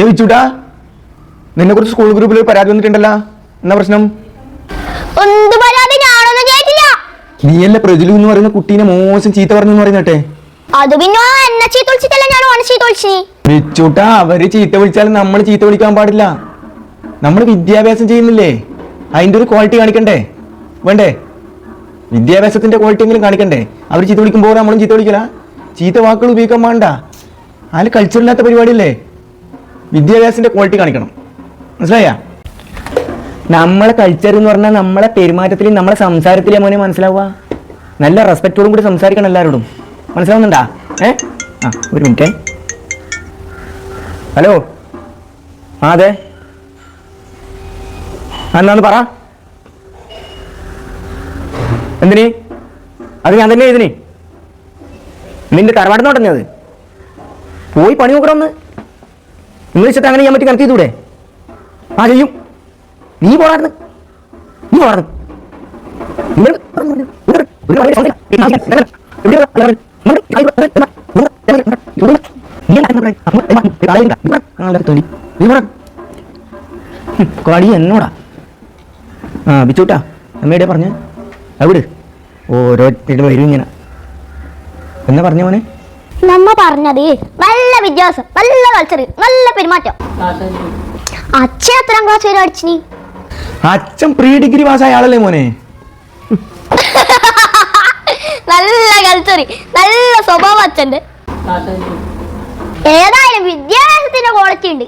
ഏ വിച്ചൂട്ടാ നിന്നെ കുറിച്ച് സ്കൂൾ ഗ്രൂപ്പിൽ ഒരു പരാതി വന്നിട്ടുണ്ടല്ലോ. എന്നാ പ്രശ്നം? നീയല്ലേ പ്രജലു എന്ന് പറയുന്ന കുട്ടീനെ മോശം ചീത്ത പറഞ്ഞു പറയുന്നെ പറയുന്നട്ടെ അത് പിന്നെ ഓൻ എന്നെ ചീത്ത വിളിച്ചിട്ടല്ല ഞാൻ ഓനെ ചീത്ത വിളിച്ചി വിച്ചൂട്ടാ അവർ ചീത്ത വിളിച്ചാലും നമ്മൾ ചീത്ത വിളിക്കാൻ പാടില്ല. നമ്മൾ വിദ്യാഭ്യാസം ചെയ്യുന്നില്ലേ? അതിന്റെ ഒരു ക്വാളിറ്റി കാണിക്കണ്ടേ? വേണ്ടേ? വിദ്യാഭ്യാസത്തിന്റെ ക്വാളിറ്റി എങ്കിലും കാണിക്കണ്ടേ? അവർ ചീത്ത വിളിക്കുമ്പോൾ നമ്മളും ചീത്ത വിളിക്കല. ചീത്ത വാക്കുകൾ ഉപയോഗിക്കാൻ വേണ്ട അതിൽ കൾച്ചറില്ലാത്ത പരിപാടിയല്ലേ? വിദ്യാഭ്യാസത്തിന്റെ ക്വാളിറ്റി കാണിക്കണം. മനസ്സിലായ? നമ്മളെ കൾച്ചർ എന്ന് പറഞ്ഞാൽ നമ്മളെ പെരുമാറ്റത്തിലും നമ്മളെ സംസാരത്തിലേ മോനെ മനസ്സിലാവുക. നല്ല റെസ്പെക്റ്റോടും കൂടി സംസാരിക്കണം എല്ലാവരോടും മനസ്സിലാവുന്നുണ്ടാ? ഏ? ആ ഒരു മിനിറ്റ് ഹലോ ആ അതെ. എന്നാന്ന് പറ. എന്തിനി? അത് ഞാൻ തന്നെ ഇതിന് നിന്റെ തറവാട് നോട്ടന്നെ അത് പോയി പണി നോക്കണം നിങ്ങൾ വെച്ചിട്ട് അങ്ങനെ ചെയ്യാൻ പറ്റി കണക്ക് ചെയ്തൂടെ ആ ചെയ്യും. നീ പോടാർന്ന് നീ പോടാർന്ന് നിങ്ങൾ ഒരു വളരെ സൗന്ദര്യം. ഈ നാട്ടിൽ ഞങ്ങൾ ഇവിടെ ഉള്ളവർ നമ്മൾ ഇവിടെ ഉള്ളവർ നമ്മൾ ഇവിടെ ഉള്ളവർ നീ എന്താ പറയുക? നമ്മൾ എന്താ പറയുക? കളയണ്ട. ഇവിടെ ആളുടെ തൊലി. നീ പോടാ. ഹും, കളി എന്നോടാ? ആ ബിച്ചൂട്ടാ അമ്മയുടെ പറഞ്ഞ. അവിടെ ഓരോ വരും ഇങ്ങനെ. എന്നാ പറഞ്ഞ മോനെ? നമ്മ പറഞ്ഞത് നല്ല വിദ്യാഭ്യാസം നല്ല കൾച്ചർ നല്ല പെരുമാറ്റം. അച്ഛൻ എത്രാം ക്ലാസ് വരെ നീ അച്ഛൻ പ്രീ ഡിഗ്രി പാസ് ആളല്ലേ മോനെ? നല്ല കൾച്ചർ നല്ല സ്വഭാവം അച്ഛന്റെ ഏതായാലും വിദ്യാഭ്യാസത്തിന്റെ ക്വാളിറ്റി ഉണ്ട്.